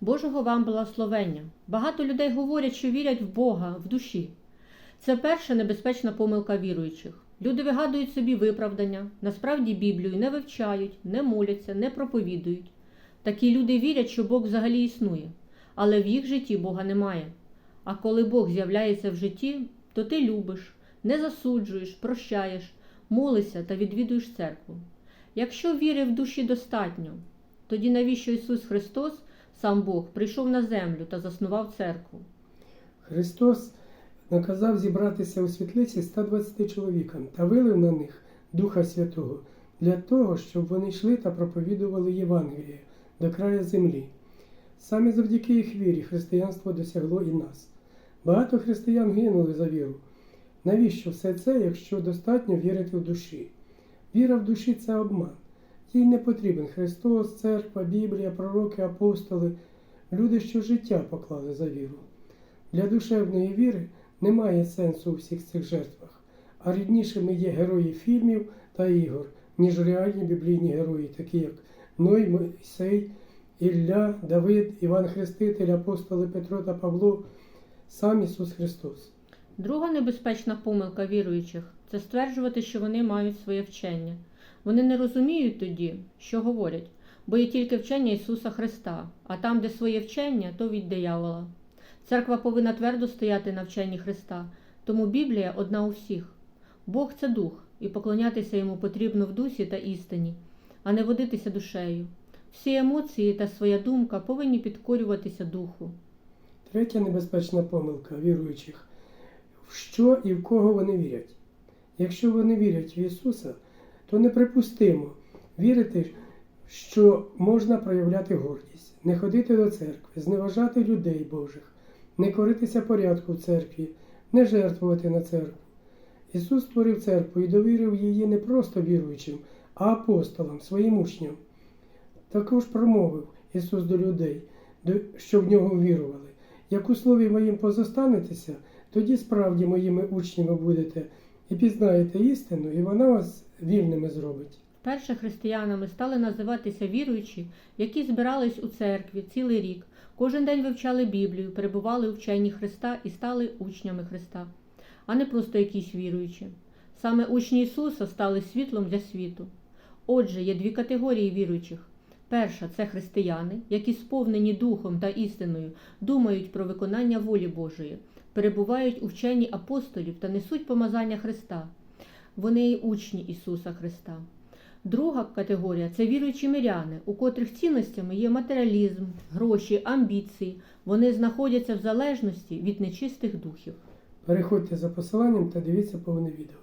Божого вам благословення. Багато людей говорять, що вірять в Бога в душі. Це перша небезпечна помилка віруючих. Люди вигадують собі виправдання, насправді Біблію не вивчають, не моляться, не проповідують. Такі люди вірять, що Бог взагалі існує, але в їх житті Бога немає. А коли Бог з'являється в житті, то ти любиш, не засуджуєш, прощаєш, молишся та відвідуєш церкву. Якщо віри в душі достатньо, тоді навіщо Ісус Христос, сам Бог, прийшов на землю та заснував церкву? Христос наказав зібратися у світлиці 120 чоловікам та вилив на них Духа Святого для того, щоб вони йшли та проповідували Євангеліє до краю землі. Саме завдяки їх вірі християнство досягло і нас. Багато християн гинули за віру. Навіщо все це, якщо достатньо вірити в душі? Віра в душі це обман. Їй не потрібен Христос, церква, Біблія, пророки, апостоли, люди, що життя поклали за віру. Для душевної віри немає сенсу у всіх цих жертвах, а ріднішими є герої фільмів та ігор, ніж реальні біблійні герої, такі як Ной, Мойсей, Ілля, Давид, Іван Хреститель, апостоли Петро та Павло, сам Ісус Христос. Друга небезпечна помилка віруючих це стверджувати, що вони мають своє вчення. Вони не розуміють тоді, що говорять, бо є тільки вчення Ісуса Христа, а там, де своє вчення, то від диявола. Церква повинна твердо стояти на вченні Христа, тому Біблія одна у всіх. Бог це дух, і поклонятися йому потрібно в дусі та істині, а не водитися душею. Всі емоції та своя думка повинні підкорюватися духу. Третя небезпечна помилка віруючих в що і в кого вони вірять. Якщо вони вірять в Ісуса, то неприпустимо вірити, що можна проявляти гордість, не ходити до церкви, зневажати людей Божих, не коритися порядку в церкві, не жертвувати на церкву. Ісус створив церкву і довірив її не просто віруючим, а апостолам, своїм учням. Також промовив Ісус до людей, що в нього вірували. Як у слові моїм позостанетеся, тоді справді моїми учнями будете і пізнаєте істину, і вона вас вільними зробить. Перше християнами стали називатися віруючі, які збирались у церкві цілий рік, кожен день вивчали Біблію, перебували у вченні Христа і стали учнями Христа, а не просто якісь віруючі. Саме учні Ісуса стали світлом для світу. Отже, є дві категорії віруючих. Перша це християни, які сповнені духом та істиною, думають про виконання волі Божої, перебувають у вченні апостолів та несуть помазання Христа. Вони є учні Ісуса Христа. Друга категорія це віруючі миряни, у котрих цінностями є матеріалізм, гроші, амбіції. Вони знаходяться в залежності від нечистих духів. Переходьте за посиланням та дивіться повне відео.